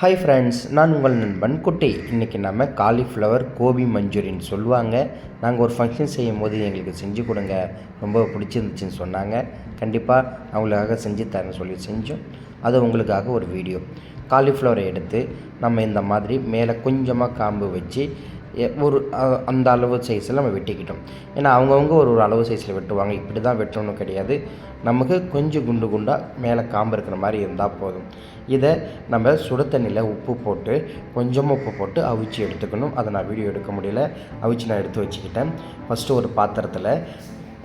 Hi friends நான் உங்கள் நண்பன் குட்டி. இன்றைக்கி நம்ம காலிஃப்ளவர் கோபி மஞ்சூரியன் சொல்லுவாங்க. நாங்கள் ஒரு ஃபங்க்ஷன் செய்யும் போது எங்களுக்கு செஞ்சு கொடுங்க. ரொம்ப பிடிச்சிருந்துச்சின்னு சொன்னாங்க. கண்டிப்பாக அவங்களுக்காக செஞ்சு தரேன் சொல்லி செஞ்சோம். அது உங்களுக்காக ஒரு வீடியோ காலிஃப்ளவரை எடுத்து நம்ம இந்த மாதிரி மேலே கொஞ்சமாக காம்பு வச்சு ஒரு அந்த அளவு சைஸில் நம்ம வெட்டிக்கிட்டோம். ஏன்னா அவங்கவுங்க ஒரு ஒரு அளவு சைஸில் வெட்டுவாங்க. இப்படி தான் வெட்டணும் கிடையாது. நமக்கு கொஞ்சம் குண்டு குண்டாக மேலே காம்பு இருக்கிற மாதிரி இருந்தால் போதும். இதை நம்ம சுட தண்ணியில் உப்பு போட்டு கொஞ்சமாக உப்பு போட்டு அவிச்சு எடுத்துக்கணும். அதை நான் வீடியோ எடுக்க முடியல. அவிச்சு நான் எடுத்து வச்சுக்கிட்டேன். ஃபஸ்ட்டு ஒரு பாத்திரத்தில்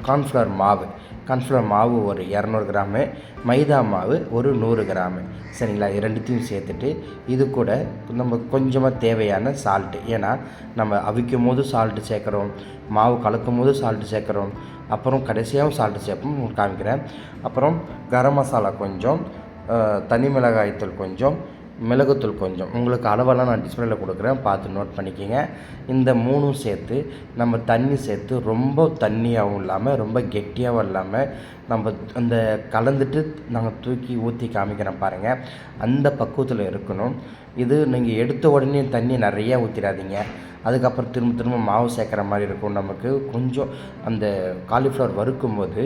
கார்ன்ஃப்ளவர் மாவு. கார்ன்ஃப்ளவர் மாவு ஒரு இரநூறு கிராமு. மைதா மாவு ஒரு நூறு கிராமு. சரிங்களா? ரெண்டுத்தையும் சேர்த்துட்டு இது கூட நம்ம கொஞ்சமாக தேவையான சால்ட்டு ஏன்னா நம்ம அவிக்கும் போது சால்ட்டு சேர்க்குறோம். மாவு கலக்கும் போது சால்ட்டு சேர்க்குறோம். அப்புறம் கடைசியாகவும் சால்ட்டு சேர்ப்போம். காமிக்கிறேன். அப்புறம் கரம் மசாலா கொஞ்சம் தனி மிளகாய்த்தூள் கொஞ்சம் மிளகுத்தூள் கொஞ்சம். உங்களுக்கு அளவெல்லாம் நான் டிஸ்பிளேல கொடுக்குறேன். பார்த்து நோட் பண்ணிக்கோங்க. இந்த மூணும் சேர்த்து நம்ம தண்ணி சேர்த்து ரொம்ப தண்ணியாகவும் இல்லாமல் ரொம்ப கெட்டியாகவும் இல்லாமல் நம்ம அந்த கலந்துட்டு நாங்கள் தூக்கி ஊற்றி காமிக்கிறேன் பாருங்கள் அந்த பக்குவத்தில் இருக்கணும். இது நீங்கள் எடுத்த உடனே தண்ணி நிறையா ஊற்றிடாதீங்க அதுக்கப்புறம் திரும்ப திரும்ப மாவு சேர்க்குற மாதிரி இருக்கும். நமக்கு கொஞ்சம் அந்த காலிஃப்ளவர் வறுக்கும் போது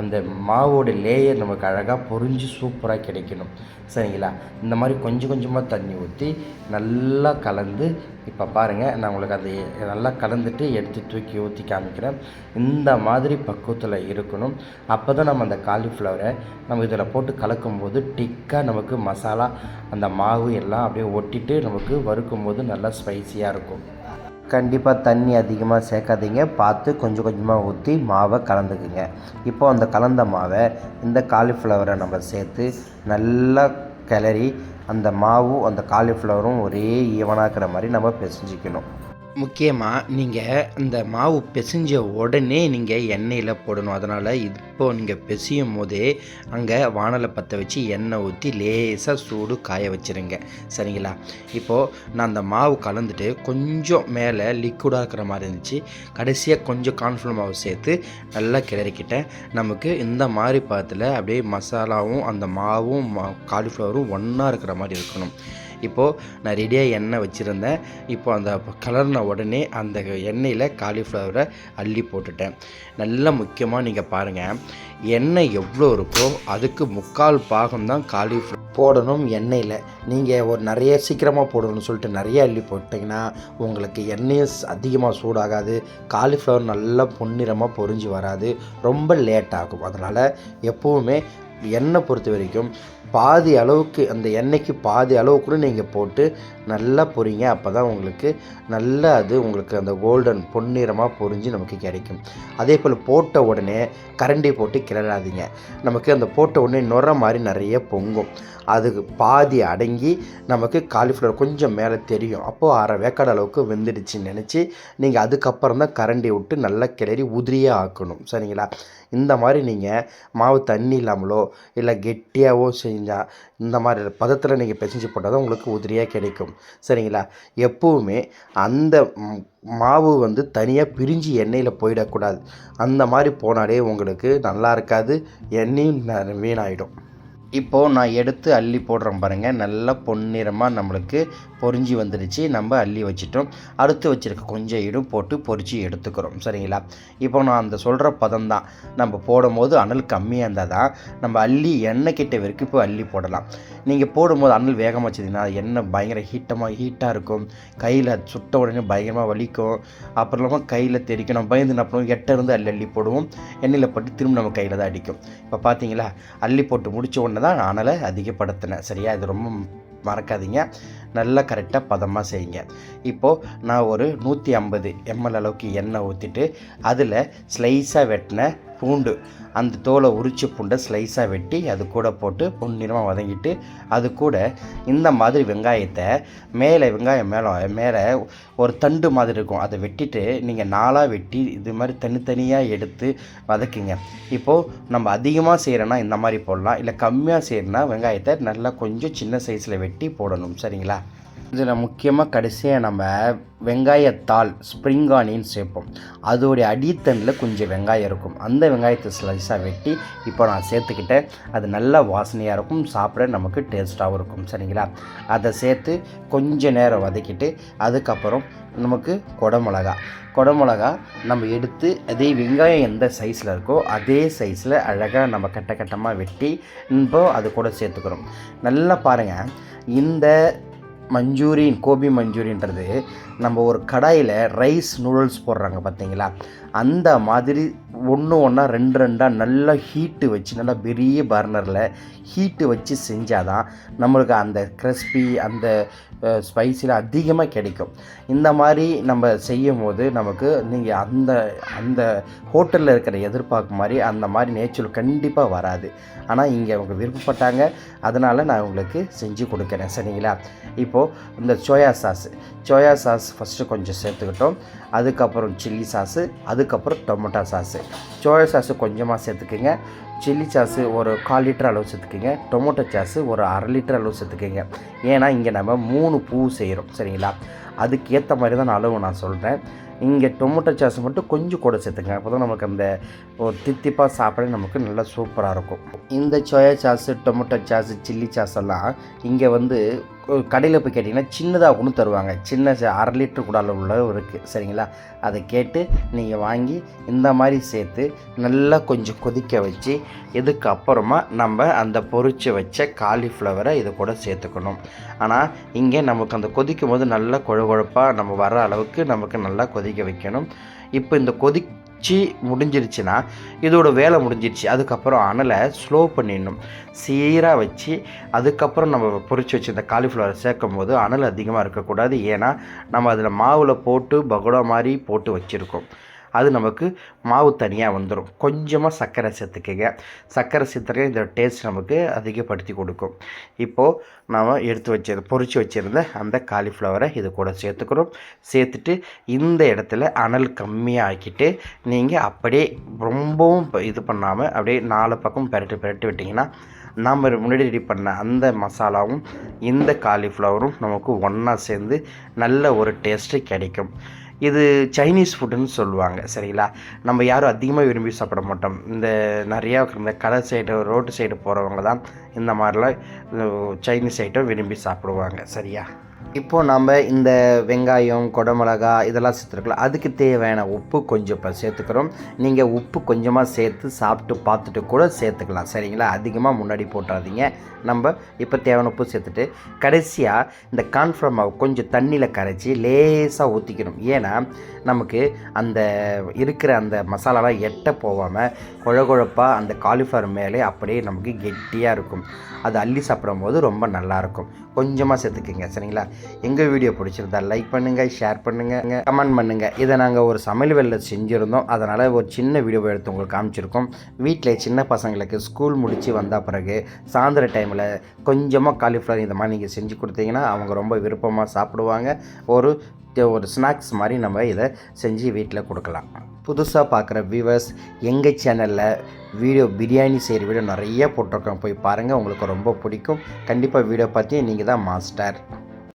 அந்த மாவோட லேயர் நமக்கு அழகாக பொரிஞ்சு சூப்பராக கிடைக்கணும். சரிங்களா? இந்த மாதிரி கொஞ்சம் கொஞ்சமாக தண்ணி ஊற்றி நல்லா கலந்து இப்போ பாருங்கள் நான் உங்களுக்கு அதை நல்லா கலந்துட்டு எடுத்து தூக்கி ஊற்றி காமிக்கிறேன். இந்த மாதிரி பக்குவத்தில் இருக்கணும். அப்போ தான் நம்ம அந்த காலிஃப்ளவரை நம்ம இதில் போட்டு கலக்கும்போது டிக்காக நமக்கு மசாலா அந்த மாவு எல்லாம் அப்படியே ஒட்டிட்டு நமக்கு வறுக்கும் போது நல்லா ஸ்பைசியாக இருக்கும். கண்டிப்பாக தண்ணி அதிகமாக சேர்க்காதீங்க. பார்த்து கொஞ்சம் கொஞ்சமாக ஊற்றி மாவை கலந்துக்குங்க. இப்போ அந்த கலந்த மாவை இந்த காலிஃப்ளவரை நம்ம சேர்த்து நல்லா கிளறி அந்த மாவும் அந்த காலிஃப்ளவரும் ஒரே ஈவனாக்கிற மாதிரி நம்ம பிசைஞ்சிக்கணும். முக்கியமாக நீங்கள் இந்த மாவு பிசைஞ்ச உடனே நீங்கள் எண்ணெயில் போடணும். அதனால் இப்போது நீங்கள் பிசையும் போதே அங்கே வானலை பற்ற வச்சு எண்ணெய் ஊற்றி லேசாக சூடு காய வச்சுருங்க. சரிங்களா? இப்போது நான் அந்த மாவு கலந்துட்டு கொஞ்சம் மேலே லிக்விடாக இருக்கிற மாதிரி இருந்துச்சு. கடைசியாக கொஞ்சம் கார்ன்ஃப்ளவர் மாவு சேர்த்து நல்லா கிளறிக்கிட்டேன். நமக்கு இந்த மாதிரி பாத்தில் அப்படியே மசாலாவும் அந்த மாவும் மா காலிஃப்ளவரும் ஒன்றா இருக்கிற மாதிரி இருக்கணும். இப்போது நான் ரெடியாக எண்ணெய் வச்சுருந்தேன். இப்போ அந்த கலர்ன உடனே அந்த எண்ணெயில் காலிஃப்ளவரை அள்ளி போட்டுட்டேன். நல்லா முக்கியமாக நீங்கள் பாருங்கள் எண்ணெய் எவ்வளோ இருக்கோ அதுக்கு முக்கால் பாகம் தான் காலிஃப்ளவர் போடணும் எண்ணெயில். நீங்கள் ஒரு நிறைய சீக்கிரமாக போடணும்னு சொல்லிட்டு நிறைய அள்ளி போட்டிங்கன்னா உங்களுக்கு எண்ணெயும் அதிகமாக சூடாகாது. காலிஃப்ளவர் நல்லா பொன்னிறமாக பொரிஞ்சு வராது. ரொம்ப லேட் ஆகும். அதனால் எப்போவுமே எண்ணெய் பொறுத்த வரைக்கும் பாதி அளவுக்கு அந்த எண்ணெய்க்கு பாதி அளவு கூட நீங்கள் போட்டு நல்லா பொரிங்க. அப்போ தான் உங்களுக்கு நல்லா அது உங்களுக்கு அந்த கோல்டன் பொன்னிறமாக பொரிஞ்சு நமக்கு கிடைக்கும். அதே போல் போட்ட உடனே கரண்டி போட்டு கிளறாதீங்க. நமக்கு அந்த போட்ட உடனே நுர மாதிரி நிறைய பொங்கும். அதுக்கு பாதி அடங்கி நமக்கு காலிஃப்ளவர் கொஞ்சம் மேலே தெரியும். அப்போது அரை வேக்காடு அளவுக்கு வெந்துடுச்சுன்னு நினச்சி நீங்கள் அதுக்கப்புறம் தான் கரண்டி விட்டு நல்லா கிளறி உதிரியாக ஆக்கணும். சரிங்களா? இந்த மாதிரி நீங்கள் மாவு தண்ணி இல்லாமலோ இல்லை கெட்டியாகவோ செஞ்சால் இந்த மாதிரி பதத்தில் நீங்கள் பிசைஞ்சு போட்டால் தான் உங்களுக்கு உதிரியாக கிடைக்கும். சரிங்களா? எப்போவுமே அந்த மாவு வந்து தனியாக பிரிஞ்சு எண்ணெயில் போயிடக்கூடாது. அந்த மாதிரி போனாலே உங்களுக்கு நல்லா இருக்காது. எண்ணெயும் வீணாயிடும். இப்போது நான் எடுத்து அள்ளி போடுறேன் பாருங்கள் நல்லா பொன்னிறமாக நம்மளுக்கு பொரிஞ்சு வந்துடுச்சு நம்ம அள்ளி வச்சிட்டோம். அடுத்து வச்சுருக்க கொஞ்சம் இடும் போட்டு பொரிச்சு எடுத்துக்கிறோம். சரிங்களா? இப்போ நான் அந்த சொல்கிற பதம் தான். நம்ம போடும்போது அனல் கம்மியாக இருந்தால் தான் நம்ம அள்ளி எண்ணெய் கிட்ட வரைக்கும் இப்போ அள்ளி போடலாம். நீங்கள் போடும்போது அனல் வேகமாக வச்சதுன்னா எண்ணெய் பயங்கர ஹீட்டமாக ஹீட்டாக இருக்கும். கையில் சுட்ட உடனே பயங்கரமாக வலிக்கும். அப்புறமா கையில் தெரிக்கும் நம்ம பயந்து அப்புறம் எட்ட இருந்து அள்ளி அள்ளி போடுவோம். எண்ணெயில் போட்டு திரும்ப நம்ம கையில் தான் அடிக்கும். இப்போ பார்த்தீங்களா அள்ளி போட்டு முடிச்ச உடனே தான் அனலை அதிகப்படுத்தினேன். சரியா? இது ரொம்ப மறக்காதீங்க. நல்லா கரெக்டாக பதமாக செய்யுங்க. இப்போது நான் ஒரு நூற்றி ஐம்பது எம்எல் அளவுக்கு எண்ணெய் ஊற்றிட்டு அதில் ஸ்லைஸாக வெட்டின பூண்டு அந்த தோலை உரிச்ச பூண்டை ஸ்லைஸாக வெட்டி அது கூட போட்டு பொன்னிறமாக வதங்கிட்டு அது கூட இந்த மாதிரி வெங்காயத்தை மேலே வெங்காயம் மேலே மேலே ஒரு தண்டு மாதிரி இருக்கும். அதை வெட்டிட்டு நீங்கள் நாலாக வெட்டி இது மாதிரி தனித்தனியாக எடுத்து வதக்குங்க. இப்போது நம்ம அதிகமாக செய்கிறோன்னா இந்த மாதிரி போடலாம். இல்லை கம்மியாக செய்கிறனா வெங்காயத்தை நல்லா கொஞ்சம் சின்ன சைஸில் வெட்டி போடணும். சரிங்களா? இதில் முக்கியமாக கடைசியாக நம்ம வெங்காயத்தாள் ஸ்ப்ரிங் ஆனியன் சேர்ப்போம். அதோடைய அடித்தண்டில் கொஞ்சம் வெங்காயம் இருக்கும். அந்த வெங்காயத்தை ஸ்லைஸாக வெட்டி இப்போ நான் சேர்த்துக்கிட்டேன். அது நல்லா வாசனையாக இருக்கும். சாப்பிட நமக்கு டேஸ்ட்டாகவும் இருக்கும். சரிங்களா? அதை சேர்த்து கொஞ்ச நேரம் வதக்கிட்டு அதுக்கப்புறம் நமக்கு குடமிளகா. குடமிளகா நம்ம எடுத்து அதே வெங்காயம் எந்த சைஸில் இருக்கோ அதே சைஸில் அழகாக நம்ம கட்ட கட்டமாக வெட்டி இப்போ அது கூட சேர்த்துக்கிறோம். நல்லா பாருங்கள் இந்த மஞ்சூரியன் கோபி மஞ்சூரியன்றது நம்ம ஒரு கடாயில் ரைஸ் நூடுல்ஸ் போடுறாங்க பார்த்தீங்களா? அந்த மாதிரி ஒன்று ஒன்றா ரெண்டு ரெண்டாக நல்லா ஹீட்டு வச்சு நல்லா பெரிய பர்னரில் ஹீட்டு வச்சு செஞ்சால் தான் நம்மளுக்கு அந்த கிறிஸ்பி அந்த ஸ்பைஸில் அதிகமாக கிடைக்கும். இந்த மாதிரி நம்ம செய்யும் போது நமக்கு நீங்கள் அந்த அந்த ஹோட்டலில் இருக்கிற எதிர்பார்க்கும் மாதிரி அந்த மாதிரி நேச்சுரல் கண்டிப்பாக வராது. ஆனால் இங்கே அவங்க விருப்பப்பட்டாங்க. அதனால் நான் உங்களுக்கு செஞ்சு கொடுக்குறேன் சரிங்களா? இப்போது இந்த soya sauce soya sauce first கொஞ்சம் சேர்த்துக்கிட்டோம். அதுக்கப்புறம் சில்லி சாஸு அதுக்கப்புறம் டொமேட்டோ சாஸு. சோயா சாஸு கொஞ்சமாக சேர்த்துக்குங்க. சில்லி சாஸு ஒரு கால் லிட்டர் அளவு சேர்த்துக்கோங்க. டொமேட்டோ சாஸு ஒரு அரை லிட்டர் அளவு சேர்த்துக்குங்க. ஏன்னா இங்கே நம்ம மூணு பூ செய்கிறோம் சரிங்களா? அதுக்கு ஏற்ற மாதிரி தான் நான் அளவு நான் சொல்கிறேன் இங்கே டொமேட்டோ சாஸ் மட்டும் கொஞ்சம் கூட சேர்த்துங்க அப்போ தான் நமக்கு அந்த ஒரு தித்திப்பாக சாப்பிட நமக்கு நல்லா சூப்பராக இருக்கும். இந்த soya sauce tomato sauce chilli sauce எல்லாம் இங்கே வந்து கடையில் போய் கேட்டிங்கன்னா சின்னதாக ஒன்று தருவாங்க. சின்ன ச- அரை லிட்டர் கூட உள்ள இருக்குது சரிங்களா? அதை கேட்டு நீங்கள் வாங்கி இந்த மாதிரி சேர்த்து நல்லா கொஞ்சம் கொதிக்க வச்சு இதுக்கப்புறமா நம்ம அந்த பொரிச்சு வச்ச காலிஃப்ளவரை இது கூட சேர்த்துக்கணும். ஆனால் இங்கே நமக்கு அந்த கொதிக்கும் போது நல்லா கொழ கொழப்பாக நம்ம வர அளவுக்கு நமக்கு நல்லா கொதிக்க வைக்கணும். இப்போ இந்த கொதிச்சு முடிஞ்சிருச்சுன்னா இதோட வேலை முடிஞ்சிருச்சு. அதுக்கப்புறம் அனலை ஸ்லோ பண்ணிடணும். சீராக வச்சு அதுக்கப்புறம் நம்ம பொரிச்சு வச்சு இந்த காலிஃப்ளவரை சேர்க்கும் போது அனல் அதிகமாக இருக்கக்கூடாது. ஏன்னா நம்ம அதில் மாவில் போட்டு பகோடா மாதிரி போட்டு வச்சுருக்கோம். அது நமக்கு மாவு தனியாக வந்துடும் கொஞ்சமாக சர்க்கரை சேர்த்துக்கங்க. சர்க்கரை சேர்த்துக்க இந்த டேஸ்ட் நமக்கு அதிகப்படுத்தி கொடுக்கும். இப்போது நாம் எடுத்து வச்சது பொறிச்சு வச்சுருந்த அந்த காலிஃப்ளவரை இது கூட சேர்த்துக்கிறோம். சேர்த்துட்டு இந்த இடத்துல அனல் கம்மியாக ஆக்கிட்டு நீங்கள் அப்படியே ரொம்பவும் இது பண்ணாமல் அப்படியே நாலு பக்கம் பெரட்டு பெரட்டு விட்டிங்கன்னா நாம் முன்னாடி ரெடி பண்ண அந்த மசாலாவும் இந்த காலிஃப்ளவரும் நமக்கு ஒன்றா சேர்ந்து நல்ல ஒரு டேஸ்ட்டு கிடைக்கும். இது சைனீஸ் ஃபுட்டுன்னு சொல்லுவாங்க சரிங்களா? நம்ம யாரும் அதிகமாக விரும்பி சாப்பிட மாட்டோம். இந்த நிறையா இந்த கடை சைடு ரோட்டு சைடு போகிறவங்க தான் இந்த மாதிரிலாம் சைனீஸ் ஐட்டம் விரும்பி சாப்பிடுவாங்க சரியா? இப்போது நம்ம இந்த வெங்காயம் குடமிளகா இதெல்லாம் சேர்த்துருக்கலாம். அதுக்கு தேவையான உப்பு கொஞ்சம் இப்போ சேர்த்துக்கிறோம். நீங்கள் உப்பு கொஞ்சமாக சேர்த்து சாப்பிட்டு பார்த்துட்டு கூட சேர்த்துக்கலாம். சரிங்களா? அதிகமாக முன்னாடி போட்டுறாதீங்க. நம்ம இப்போ தேவையான உப்பு சேர்த்துட்டு கடைசியாக இந்த கான்ஃப்ளவர் மாவு கொஞ்சம் தண்ணியில் கரைச்சி லேசாக ஊற்றிக்கணும் ஏன்னா நமக்கு அந்த இருக்கிற அந்த மசாலாலாம் எட்ட போகாமல் கொழ கொழப்பாக அந்த காலிஃப்ளவர் மேலே அப்படியே நமக்கு கெட்டியாக இருக்கும். அது அள்ளி சாப்பிடும் போது ரொம்ப நல்லாயிருக்கும் கொஞ்சமாக சேர்த்துக்குங்க. சரிங்களா? எங்கள் வீடியோ பிடிச்சிருந்தா லைக் பண்ணுங்கள் ஷேர் பண்ணுங்கள் கமெண்ட் பண்ணுங்கள் இதை நாங்கள் ஒரு சமையல் வேலையில் செஞ்சுருந்தோம். அதனால் ஒரு சின்ன வீடியோ எடுத்து உங்களுக்கு காமிச்சிருக்கோம். வீட்டில் சின்ன பசங்களுக்கு ஸ்கூல் முடித்து வந்த பிறகு சாயந்தர டைமில் கொஞ்சமாக காலிஃப்ளவர் இந்த மாதிரி நீங்கள் செஞ்சு கொடுத்தீங்கன்னா அவங்க ரொம்ப விருப்பமாக சாப்பிடுவாங்க. ஒரு ஒரு ஸ்நாக்ஸ் மாதிரி நம்ம இதை செஞ்சு வீட்டில் கொடுக்கலாம். புதுசாக பார்க்குற வியூவர்ஸ் எங்கள் சேனலில் வீடியோ பிரியாணி செய்கிற வீடியோ நிறைய போட்டிருக்கோம். போய் பாருங்கள் உங்களுக்கு ரொம்ப பிடிக்கும். கண்டிப்பாக வீடியோ பார்த்து நீங்கள் தான் மாஸ்டர்